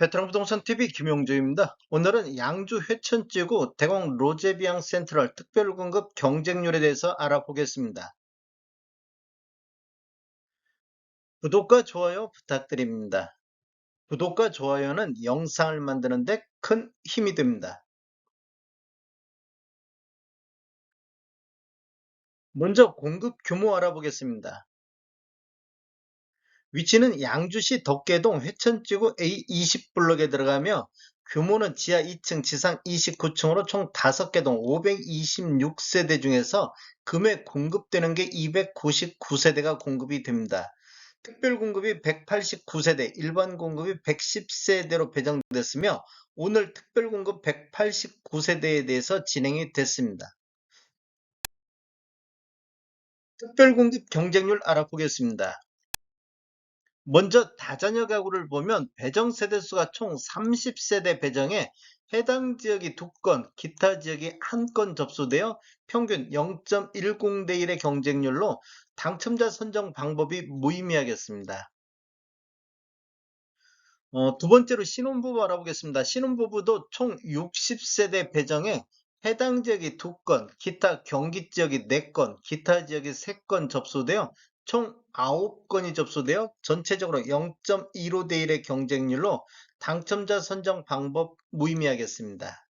베테랑 부동산 TV 김용주입니다. 오늘은 양주 회천지구 대공 로제비앙 센트럴 특별공급 경쟁률에 대해서 알아보겠습니다. 구독과 좋아요 부탁드립니다. 구독과 좋아요는 영상을 만드는데 큰 힘이 됩니다. 먼저 공급 규모 알아보겠습니다. 위치는 양주시 덕계동 회천지구 A20 블록에 들어가며 규모는 지하 2층, 지상 29층으로 총 5개 동 526세대 중에서 금액 공급되는 게 299세대가 공급이 됩니다. 특별 공급이 189세대, 일반 공급이 110세대로 배정됐으며 오늘 특별 공급 189세대에 대해서 진행이 됐습니다. 특별 공급 경쟁률 알아보겠습니다. 먼저 다자녀 가구를 보면 배정 세대수가 총 30세대 배정에 해당 지역이 2건, 기타 지역이 1건 접수되어 평균 0.10대 1의 경쟁률로 당첨자 선정 방법이 무의미하겠습니다. 어, 두 번째로 신혼부부 알아보겠습니다. 신혼부부도 총 60세대 배정에 해당 지역이 2건, 기타 경기 지역이 4건, 기타 지역이 3건 접수되어 총 9건이 접수되어 전체적으로 0.15 대 1의 경쟁률로 당첨자 선정 방법 무의미하겠습니다.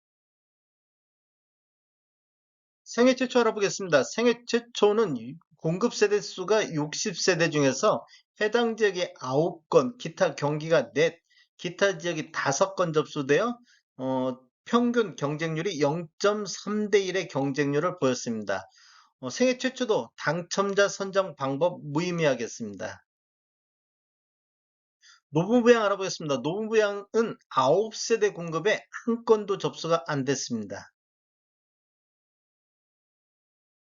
생애 최초 알아보겠습니다. 생애 최초는 공급 세대 수가 60세대 중에서 해당 지역이 9건, 기타 경기가 4, 기타 지역이 5건 접수되어 어, 평균 경쟁률이 0.3대 1의 경쟁률을 보였습니다. 어, 생애 최초도 당첨자 선정 방법 무의미하겠습니다. 노부부 양 알아보겠습니다. 노부부 양은 9세대 공급에 한 건도 접수가 안 됐습니다.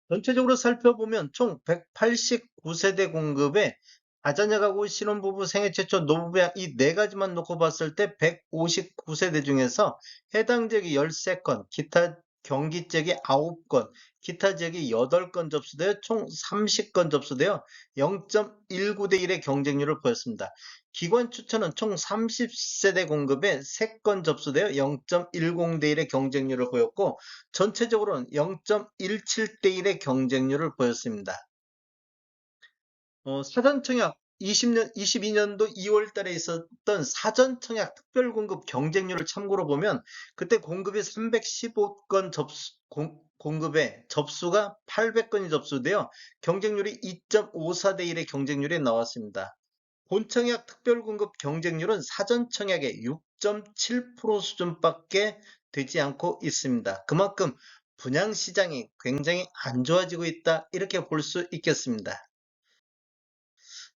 전체적으로 살펴보면 총 189세대 공급에 아자녀 가구 신혼부부 생애 최초 노부부 양 이 네 가지만 놓고 봤을 때 159세대 중에서 해당 지역이 13건, 기타 경기 지역이 9건, 기타 지역이 8건 접수되어 총 30건 접수되어 0.19대 1의 경쟁률을 보였습니다. 기관 추천은 총 30세대 공급에 3건 접수되어 0.10대 1의 경쟁률을 보였고 전체적으로는 0.17대 1의 경쟁률을 보였습니다. 어, 사전청약 20년, 22년도 2월 달에 있었던 사전 청약 특별 공급 경쟁률을 참고로 보면 그때 공급이 315건 접수, 공, 공급에 접수가 800건이 접수되어 경쟁률이 2.54대 1의 경쟁률이 나왔습니다. 본청약 특별 공급 경쟁률은 사전 청약의 6.7% 수준밖에 되지 않고 있습니다. 그만큼 분양 시장이 굉장히 안 좋아지고 있다 이렇게 볼 수 있겠습니다.